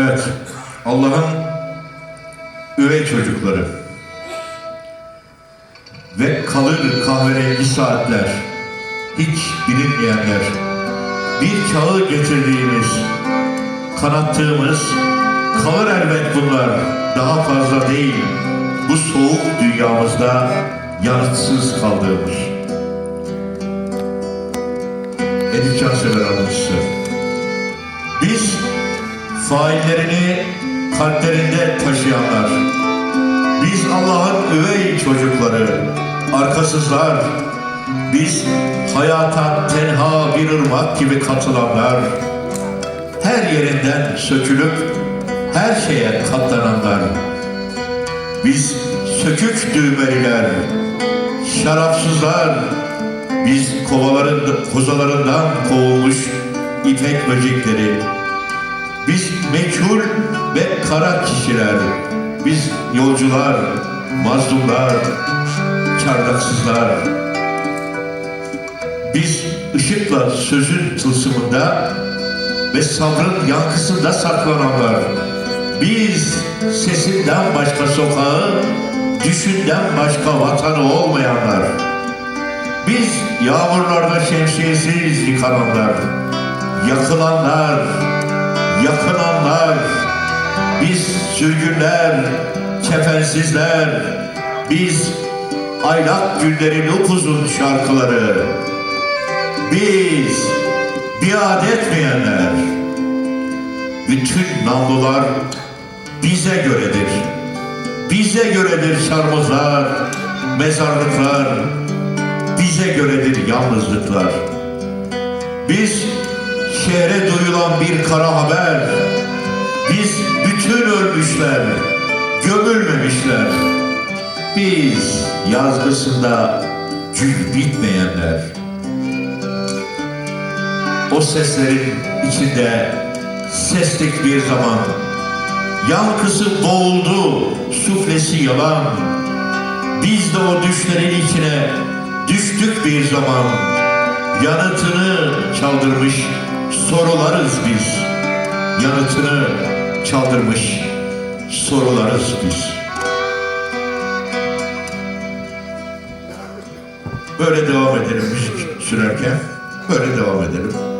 Evet, Allah'ın üvey çocukları. Ve kalır kahverengi saatler, hiç bilinmeyenler, bir çağı getirdiğimiz, kanattığımız, kalır elbet bunlar, daha fazla değil, bu soğuk dünyamızda yanıtsız kaldığımız. Edip Cansever anlatısı. Biz faillerini kalplerinde taşıyanlar, biz Allah'ın üvey çocukları, arkasızlar, biz hayata tenha bir ırmak gibi katılanlar, her yerinden sökülüp her şeye katlananlar, biz sökük düğmeliler, şarapsızlar, biz kovaların, kozalarından kovulmuş ipek böcekleri, biz meçhul ve kara kişiler, biz yolcular, mazlumlar, çardaksızlar, biz ışıkla sözün tılsımında ve sabrın yankısında saklananlar, biz sesinden başka sokağı, düşünden başka vatanı olmayanlar, biz yağmurlarda şemsiyesiz yıkananlar, yakılanlar, yakınanlar, biz sürgünler, kefensizler, biz aylak günlerin upuzun şarkıları, biz biat etmeyenler, bütün namlular bize göredir. Bize göredir şarmızlar, mezarlıklar, bize göredir yalnızlıklar. Biz şehre duyulan bir kara haber, biz bütün ölmüşler, gömülmemişler. Biz yazgısında gül bitmeyenler. O seslerin içinde seslik bir zaman, yankısı boğuldu, suflesi yalan. Biz de o düşlerin içine düştük bir zaman. Yanıtını çaldırmış sorularız biz. Yanıtını çaldırmış sorularız biz. Böyle devam edelim müzik sürerken. Böyle devam edelim.